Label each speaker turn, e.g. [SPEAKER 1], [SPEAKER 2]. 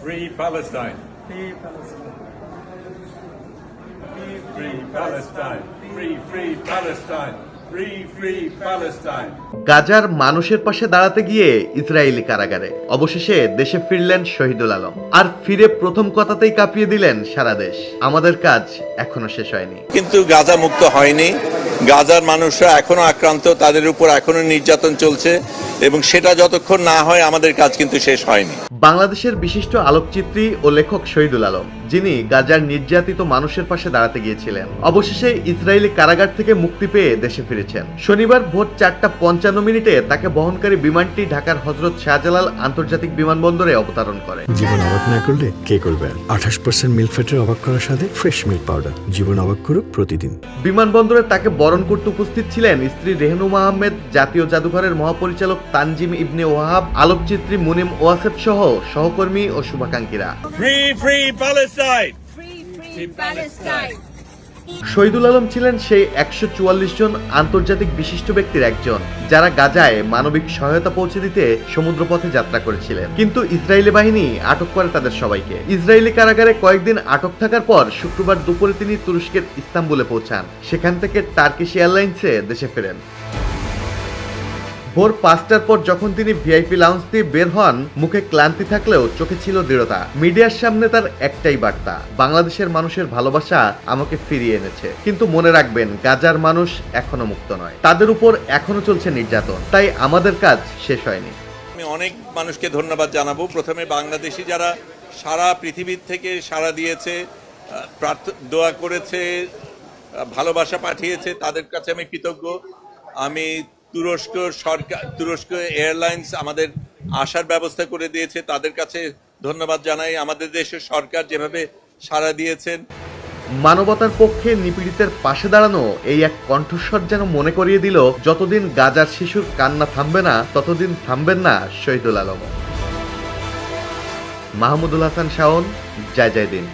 [SPEAKER 1] Free Palestine.
[SPEAKER 2] Free Palestine.
[SPEAKER 1] Free Palestine. Free, free Palestine. Free, free Palestine.
[SPEAKER 3] গাজার মানুষের পাশে দাঁড়াতে গিয়ে ইসরায়েলি কারাগারে অবশেষে দেশে ফিরলেন শহীদুল আলম আর ফিরে প্রথম কথাতেই কাঁপিয়ে দিলেন সারা দেশ আমাদের কাজ এখনও শেষ হয়নি
[SPEAKER 4] কিন্তু গাজা মুক্ত হয়নি গাজার মানুষরা এখনও আক্রান্ত তাদের উপর এখনও নির্যাতন চলছে এবং সেটা যতক্ষণ না হয় আমাদের কাজ কিন্তু শেষ হয়নি।
[SPEAKER 3] বাংলাদেশের বিশিষ্ট আলোকচিত্রী ও লেখক শহীদুল আলম যিনি গাজার নির্যাতিত মানুষের পাশে দাঁড়াতে গিয়েছিলেন। অবশেষে ইসরায়েলি কারাগার থেকে মুক্তি পেয়ে দেশে ফিরেছেন। শনিবার ভোর চারটা পঞ্চান্ন মিনিটে তাকে বহনকারী বিমানটি ঢাকার হজরত শাহজালাল আন্তর্জাতিক বিমানবন্দরে অবতরণ করে।
[SPEAKER 5] জীবন অবাক না করলে কে করবে আঠাশ পার্সেন্ট মিল্ক ফ্যাটের অবাক করার সাথে ফ্রেশ মিল্ক পাউডার জীবন অবাক করুক প্রতিদিন।
[SPEAKER 3] বিমানবন্দরে তাকে বরণ করতে উপস্থিত ছিলেন স্ত্রী রেহনুমা আহমেদ জাতীয় জাদুঘরের মহাপরিচালক তানজিম ইবনে ওয়াহাব আলোকচিত্রী মুনিম ওয়াসেফ সহ সহকর্মী ও শুভাকাঙ্ক্ষীরা. শহীদুল আলম ছিলেন সেই একশো চুয়াল্লিশ জন আন্তর্জাতিক বিশিষ্ট ব্যক্তির একজন যারা গাজায় মানবিক সহায়তা পৌঁছে দিতে সমুদ্রপথে যাত্রা করেছিলেন। কিন্তু ইসরায়েলি বাহিনী আটক করে তাদের সবাইকে। ইসরায়েলি কারাগারে কয়েকদিন আটক থাকার পর শুক্রবার দুপুরে তিনি তুরস্কের ইস্তাম্বুলে পৌঁছান। সেখান থেকে টার্কিশ এয়ারলাইন্সে দেশে ফেরেন। ভোর পাঁচটার পর যখন তিনি ভিআইপি লাউঞ্জ দিয়ে বের হন, মুখে ক্লান্তি থাকলেও চোখে ছিল দৃঢ়তা। মিডিয়ার সামনে তার একটাই বার্তা, বাংলাদেশের মানুষের ভালোবাসা আমাকে ফিরিয়ে এনেছে। কিন্তু মনে রাখবেন, গাজার মানুষ এখনও মুক্ত নয়। তাদের উপর এখনও চলছে নির্যাতন। তাই আমাদের কাজ শেষ হয়নি।
[SPEAKER 4] আমি অনেক মানুষকে ধন্যবাদ জানাব। প্রথমে বাংলাদেশি যারা সারা পৃথিবীর থেকে সারা দিয়েছে দোয়া করেছে ভালোবাসা পাঠিয়েছে, তাদের কাছে আমি কৃতজ্ঞ। আমি তুরস্ক সরকার, তুরস্ক এয়ারলাইন্স আমাদের আসার ব্যবস্থা করে দিয়েছে। তাদের কাছে ধন্যবাদ জানাই। আমাদের দেশের সরকার যেভাবে সাড়া দিয়েছেন।
[SPEAKER 3] মানবতার পক্ষে নিপীড়িতের পাশে দাঁড়ানো এই এক কণ্ঠস্বর যেন মনে করিয়ে দিল, যতদিন গাজার শিশুর কান্না থামবে না, ততদিন থামবেন না শহীদুল আলম। মাহমুদুল হাসান শাওন, জয় জয় দিন।